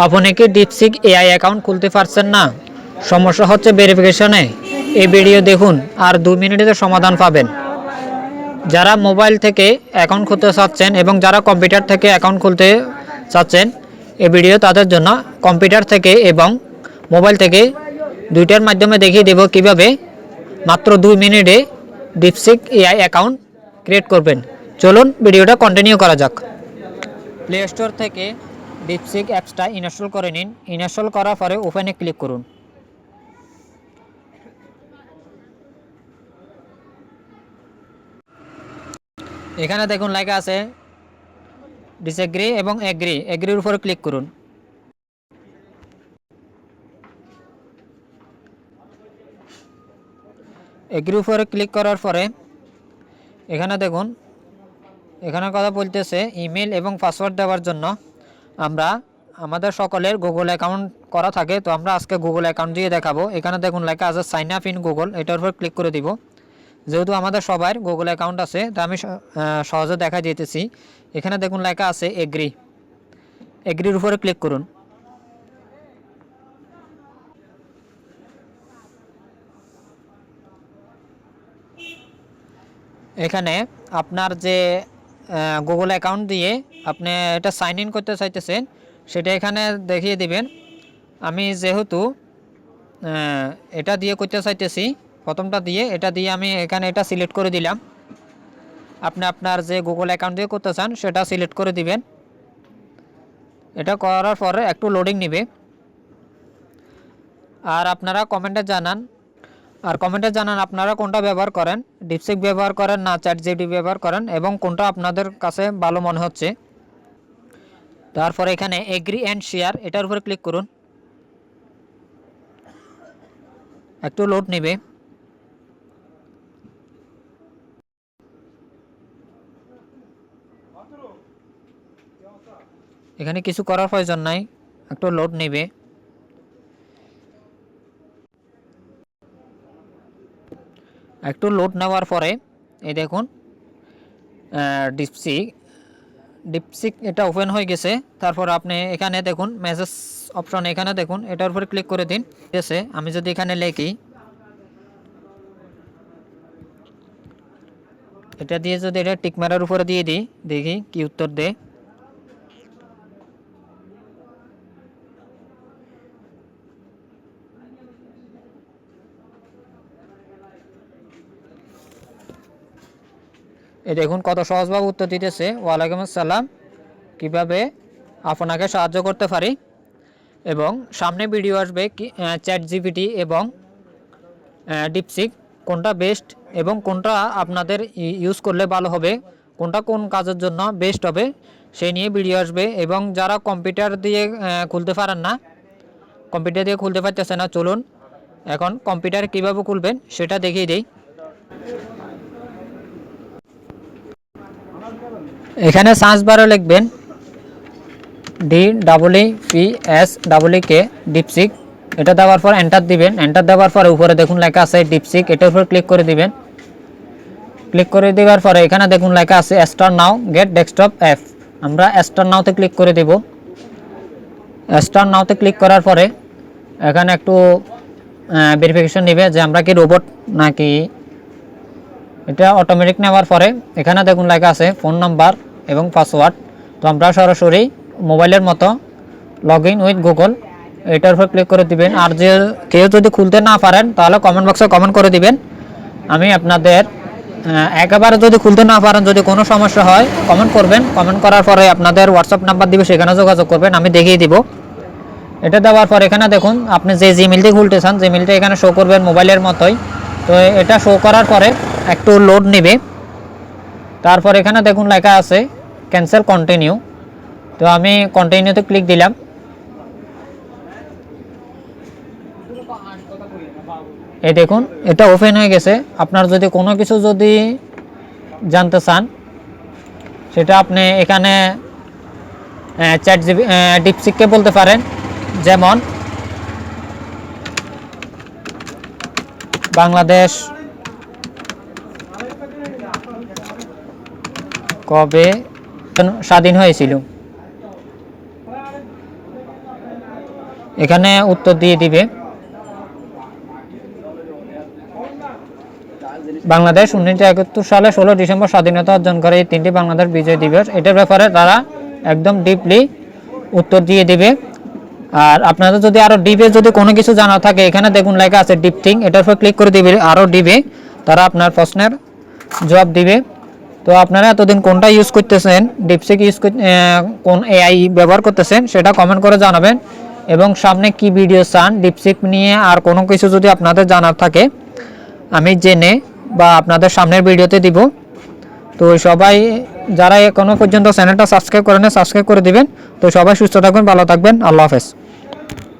আপনি কি DeepSeek AI account খুলতে পারছেন না। সমস্যা হচ্ছে ভেরিফিকেশনে এই ভিডিও দেখুন আর দু মিনিটের সমাধান পাবেন। যারা মোবাইল থেকে অ্যাকাউন্ট খুলতে চাচ্ছেন এবং যারা কম্পিউটার থেকে অ্যাকাউন্ট খুলতে চাচ্ছেন, এই ভিডিও তাদের জন্য কম্পিউটার থেকে এবং মোবাইল থেকে দুইটার মাধ্যমে দেখিয়ে দেব কীভাবে মাত্র দুই মিনিটে ডিপসিক এআই অ্যাকাউন্ট ক্রিয়েট করবেন। চলুন ভিডিওটা কন্টিনিউ করা যাক। প্লে স্টোর থেকে ডিপসিক অ্যাপসটা ইনস্টল করে নিন। ইনস্টল করার পরে ওপেনে ক্লিক করুন। এখানে দেখুন লেখা আছে ডিসএগ্রি এবং এগ্রি এগ্রির উপরে ক্লিক করুন। এগ্রির উপরে ক্লিক করার পরে এখানে দেখুন, এখানে কথা বলতেছে ইমেল এবং পাসওয়ার্ড দেওয়ার জন্য। আমরা, আমাদের সকলের গুগল অ্যাকাউন্ট করা থাকে, তো আমরা আজকে গুগল অ্যাকাউন্ট দিয়ে দেখাবো। এখানে দেখুন লেখা আছে সাইন আপ ইন গুগল এটার উপর ক্লিক করে দিব। যেহেতু আমাদের সবার গুগল অ্যাকাউন্ট আছে, তো আমি সহজে দেখা দিতেছি। এখানে দেখুন লেখা আছে এগ্রি এগ্রির উপরে ক্লিক করুন। এখানে আপনার যে গুগল অ্যাকাউন্ট দিয়ে আপনি এটা সাইন ইন করতে চাইতেছেন, সেটা এখানে দেখিয়ে দিবেন। আমি যেহেতু এটা দিয়ে করতে চাইতেছি, প্রথমটা দিয়ে, এটা দিয়ে আমি এখানে এটা সিলেক্ট করে দিলাম। আপনি আপনার যে গুগল অ্যাকাউন্ট দিয়ে করতে চান, সেটা সিলেক্ট করে দিবেন। এটা করার পরে একটু লোডিং নেবে। আর আপনারা কমেন্টে জানান আর কমেন্টে জানান আপনারা কোনটা ব্যবহার করেন ডিপসিক ব্যবহার করেন না চ্যাট জিডি ব্যবহার করেন এবং কোনটা আপনাদের কাছে ভালো মনে হচ্ছে। তারপরে এখানে এগ্রি অ্যান্ড শেয়ার এটার উপরে ক্লিক করুন। একটু লোড নেবে। এখানে কিছু করার প্রয়োজন নাই, একটু লোড নেবে। একটু লোড নেওয়ার পরে, এই দেখুন ডিপসিক ডিপসিক এটা ওপেন হয়ে গেছে। তারপর আপনি এখানে দেখুন মেসেজ অপশন এখানে দেখুন, এটার উপরে ক্লিক করে দিন। আছে, আমি যদি এখানে লিখি, এটা দিয়ে যদি এটা টিকমারার উপরে দিয়ে দিই, দেখি কি উত্তর দেয়। এই দেখুন কত সহজভাবে উত্তর দিতেছে। ওয়ালাইকুম আসসালাম। কীভাবে আপনাকে সাহায্য করতে পারি? এবং সামনে ভিডিও আসবে কি চ্যাট জিপিটি এবং ডিপসিক কোনটা বেস্ট এবং কোনটা আপনাদের ইউজ করলে ভালো হবে? কোনটা কোন কাজের জন্য বেস্ট হবে? সেই নিয়ে ভিডিও আসবে। এবং যারা কম্পিউটার দিয়ে খুলতে পারেন না কম্পিউটার দিয়ে খুলতে পারতেছে না, চলুন। এখন কম্পিউটার কীভাবে খুলবেন, সেটা দেখিয়ে দিই। এখানে সার্চ বারে লিখবেন D double E P S double E K DeepSeek এটা দেওয়ার পর এন্টার দিবেন। এন্টার দেওয়ার পরে উপরে দেখুন লেখা আছে ডিপসিক এটার উপর ক্লিক করে দিবেন। ক্লিক করে দেওয়ার পরে এখানে দেখুন লেখা আছে start now get desktop app আমরা স্টার নাওতে ক্লিক করে দেব। স্টার নাওতে ক্লিক করার পরে এখানে একটু ভেরিফিকেশন নেবে যে আমরা কি রোবট নাকি এটা অটোমেটিক নেওয়ার পরে এখানে দেখুন লেখা আছে ফোন নাম্বার এবং পাসওয়ার্ড তো আমরা সরাসরি মোবাইলের মতো লগ ইন উইথ গুগল এটার উপর ক্লিক করে দিবেন। আর যে কেউ যদি খুলতে না পারেন, তাহলে কমেন্ট বক্সে কমেন্ট করে দিবেন। আমি আপনাদের একেবারে যদি খুলতে না পারেন, যদি কোনো সমস্যা হয় কমেন্ট করবেন। কমেন্ট করার পরে আপনাদের হোয়াটসঅ্যাপ নাম্বার দিবে সেখানে যোগাযোগ করবেন, আমি দেখিয়ে দিব। এটা দেওয়ার পর এখানে দেখুন, আপনি যে জিমেলটি খুলতে চান জিমেলটা এখানে শো করবেন মোবাইলের মতোই। তো এটা শো করার পরে একটু লোড নেবে। তারপর এখানে দেখুন লেখা আছে ক্যান্সেল কন্টিনিউ তো আমি কন্টিনিউতে ক্লিক দিলাম। এই দেখুন, এটা ওপেন হয়ে গেছে। আপনার যদি কোনো কিছু যদি জানতে চান, সেটা আপনি এখানে চ্যাট জিবি ডিপসিককে বলতে পারেন। যেমন, বাংলাদেশ কবে? স্বাধীন হয়েছিল। এখানে উত্তর দিয়ে দিবে। বাংলাদেশ উনিশশো একাত্তর সালে ষোলো ডিসেম্বর স্বাধীনতা অর্জন করে। এই তিনটি বাংলাদেশ বিজয় দিবস। এটার ব্যাপারে তারা একদম ডিপলি উত্তর দিয়ে দিবে। আর আপনাদের যদি আরও ডিপে যদি কোনো কিছু জানা থাকে, এখানে দেখুন লেখা আছে ডিপ থিং এটার উপর ক্লিক করে দিবে, আরও ডিবে তারা আপনার প্রশ্নের জবাব দিবে। তো আপনারা এতদিন কোনটা ইউজ করতেছেন ডিপসিক ইউজ কোন এআই ব্যবহার করতেছেন, সেটা কমেন্ট করে জানাবেন। এবং সামনে কি ভিডিও চান ডিপসিক নিয়ে আর কোনো কিছু যদি আপনাদের জানার থাকে, আমি জেনে বা আপনাদের সামনের ভিডিওতে দিব। তো সবাই, যারা এখনও পর্যন্ত চ্যানেলটা সাবস্ক্রাইব করেন সাবস্ক্রাইব করে দিবেন। তো সবাই সুস্থ থাকবেন ভালো থাকবেন। আল্লাহ হাফেজ।